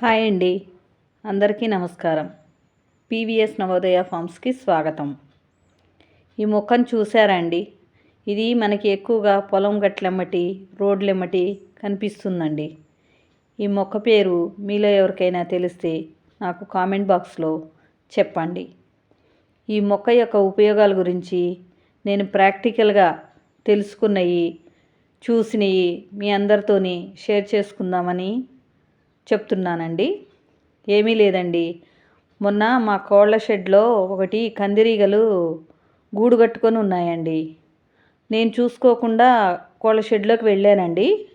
Hi అండి. అందరికీ నమస్కారం. పీవీఎస్ నవోదయ ఫార్మ్స్కి స్వాగతం. ఈ మొక్కను చూసారా అండి ఇది మనకి ఎక్కువగా పొలం గట్లెమ్మటి రోడ్లెమ్మటి కనిపిస్తుందండి. ఈ మొక్క పేరు మీలో ఎవరికైనా తెలిస్తే నాకు కామెంట్ బాక్స్లో చెప్పండి. ఈ మొక్క యొక్క ఉపయోగాల గురించి నేను ప్రాక్టికల్గా తెలుసుకున్నవి చూసినవి మీ అందరితోని షేర్ చేసుకుందామని చెప్తున్నానండి. ఏమీ లేదండి. మొన్న మా కోళ్ళ షెడ్లో ఒకటి కందిరీగలు గూడు కట్టుకొని ఉన్నాయండి. నేను చూసుకోకుండా కోళ్ళ షెడ్లోకి వెళ్ళానండి.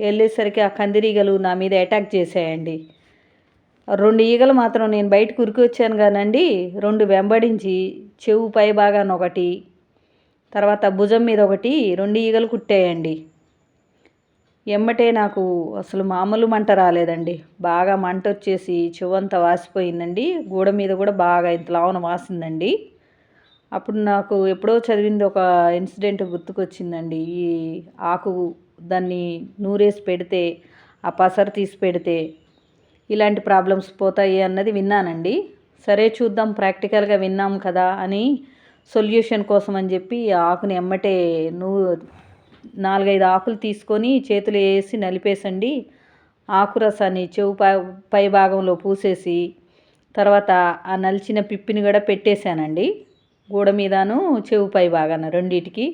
వెళ్ళేసరికి ఆ కందిరీగలు నా మీద అటాక్ చేశాయండి. రెండు ఈగలు మాత్రం నేను బయటకు ఉరికి వచ్చాను కానండి రెండు వెంబడించి చెవు పై భాగాన ఒకటి తర్వాత భుజం మీద ఒకటి రెండు ఈగలు కుట్టాయండి. ఎమ్మటే నాకు అసలు మామూలు మంట రాలేదండి. బాగా మంట వచ్చేసి చెవంతా వాసిపోయిందండి. గూడ మీద కూడా బాగా ఇంత లావన వాసిందండి. అప్పుడు నాకు ఎప్పుడో చదివింది ఒక ఇన్సిడెంట్ గుర్తుకొచ్చిందండి. ఈ ఆకు దాన్ని నూరేసి పెడితే ఆ పసరు తీసి పెడితే ఇలాంటి ప్రాబ్లమ్స్ పోతాయి అన్నది విన్నానండి. సరే చూద్దాం ప్రాక్టికల్గా విన్నాం కదా అని సొల్యూషన్ కోసం అని చెప్పి ఆకుని ఎమ్మటే నూ నాలుగైదు ఆకులు తీసుకొని చేతులు వేసి నలిపేసండి. ఆకు రసాన్ని చెవు పై పై భాగంలో పూసేసి తర్వాత ఆ నలిచిన పిప్పిని కూడా పెట్టేశానండి. గూడ మీదను చెవు పై భాగాన రెండిటికి.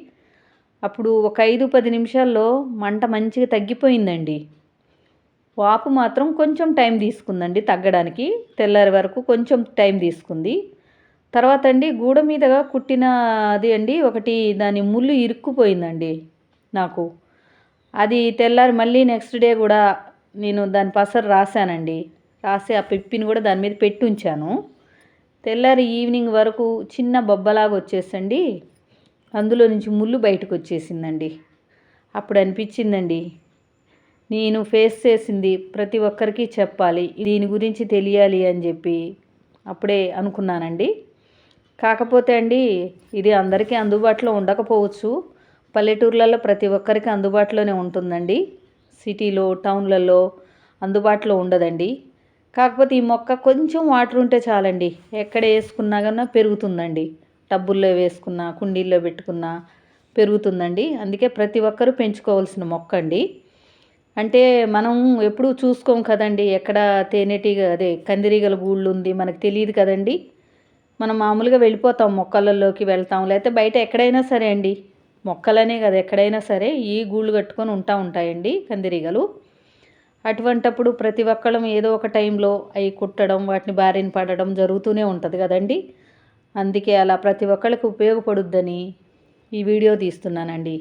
అప్పుడు ఒక ఐదు పది నిమిషాల్లో మంట మంచిగా తగ్గిపోయిందండి. వాపు మాత్రం కొంచెం టైం తీసుకుందండి తగ్గడానికి. తెల్లారి వరకు కొంచెం టైం తీసుకుంది. తర్వాత అండి గూడ మీదగా కుట్టినది అండి ఒకటి దాని ముళ్ళు ఇరుక్కుపోయిందండి. నాకు. అది తెల్లారి మళ్ళీ నెక్స్ట్ డే కూడా నేను దాని పసరు రాశానండి. రాసి ఆ పిప్పిని కూడా దాని మీద పెట్టి ఉంచాను. తెల్లారి ఈవినింగ్ వరకు చిన్న బొబ్బలాగా వచ్చేసండి అందులో నుంచి ముళ్ళు బయటకు వచ్చేసిందండి. అప్పుడు అనిపించిందండి. నేను ఫేస్ చేసింది ప్రతి ఒక్కరికి చెప్పాలి. దీని గురించి తెలియాలి అని చెప్పి అప్పుడే అనుకున్నానండి. కాకపోతే అండి ఇది అందరికీ అందుబాటులో ఉండకపోవచ్చు. పల్లెటూర్లలో ప్రతి ఒక్కరికి అందుబాటులోనే ఉంటుందండి. సిటీలో టౌన్లలో అందుబాటులో ఉండదండి. కాకపోతే ఈ మొక్క కొంచెం వాటర్ ఉంటే చాలండి. ఎక్కడ వేసుకున్నా కన్నా పెరుగుతుందండి. టబ్బుల్లో వేసుకున్నా కుండీల్లో పెట్టుకున్నా పెరుగుతుందండి. అందుకే ప్రతి ఒక్కరూ పెంచుకోవాల్సిన మొక్క అండి. అంటే మనం ఎప్పుడూ చూసుకోం కదండి. ఎక్కడ తేనెటీగ అదే కందిరీగల గూళ్ళు ఉంది మనకు తెలియదు కదండి. మనం మామూలుగా వెళ్ళిపోతాం మొక్కలలోకి వెళ్తాం. లేకపోతే బయట ఎక్కడైనా సరే అండి. మొక్కలనే కదా ఎక్కడైనా సరే ఈ గూళ్ళు కట్టుకొని ఉంటా ఉంటాయండి కందిరీగలు. అటువంటప్పుడు ప్రతి ఒక్కళ్ళం ఏదో ఒక టైంలో అవి కుట్టడం వాటిని బారిన పడడం జరుగుతూనే ఉంటుంది కదండి. అందుకే అలా ప్రతి ఒక్కళ్ళకి ఉపయోగపడుద్దని ఈ వీడియో తీస్తున్నానండి.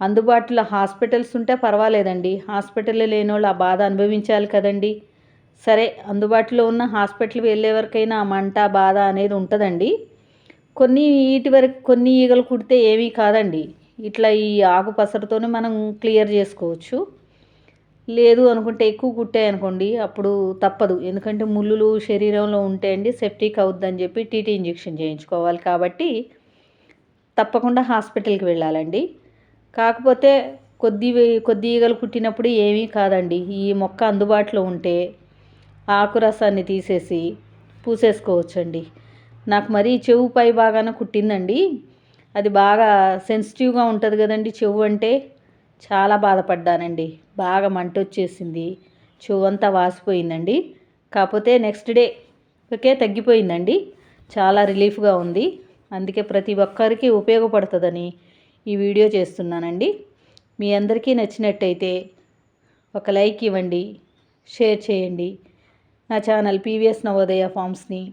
అందుబాటులో హాస్పిటల్స్ ఉంటే పర్వాలేదండి. హాస్పిటల్ లేని వాళ్ళు ఆ బాధ అనుభవించాలి కదండి. సరే అందుబాటులో ఉన్న హాస్పిటల్ వెళ్ళే వరకైనా ఆ మంట బాధ అనేది ఉంటుందండి. కొన్ని వీటి వరకు కొన్ని ఈగలు కుడితే ఏమీ కాదండి. ఇట్లా ఈ ఆకు పసరుతోనే మనం క్లియర్ చేసుకోవచ్చు. లేదు అనుకుంటే ఎక్కువ కుట్టాయి అనుకోండి అప్పుడు తప్పదు. ఎందుకంటే ముళ్ళులు శరీరంలో ఉంటాయండి అండి సెప్టిక్ అవుద్దని చెప్పి టీటీ ఇంజెక్షన్ చేయించుకోవాలి కాబట్టి తప్పకుండా హాస్పిటల్కి వెళ్ళాలండి. కాకపోతే కొద్ది కొద్ది ఈగలు కుట్టినప్పుడు ఏమీ కాదండి. ఈ మొక్క అందుబాటులో ఉంటే ఆకు రసాన్ని తీసేసి పూసేసుకోవచ్చండి. నాకు మరీ చెవు పై బాగాన కుట్టిందండి. అది బాగా సెన్సిటివ్గా ఉంటుంది కదండి చెవు అంటే. చాలా బాధపడ్డానండి. బాగా మంట వచ్చేసింది చెవు అంతా వాసిపోయిందండి. కాకపోతే నెక్స్ట్ డే ఓకే తగ్గిపోయిందండి. చాలా రిలీఫ్గా ఉంది. అందుకే ప్రతి ఒక్కరికి ఉపయోగపడుతుందని ఈ వీడియో చేస్తున్నానండి. మీ అందరికీ నచ్చినట్టయితే ఒక లైక్ ఇవ్వండి షేర్ చేయండి. నా ఛానల్ పీవీఎస్ నవోదయ ఫార్మ్స్ని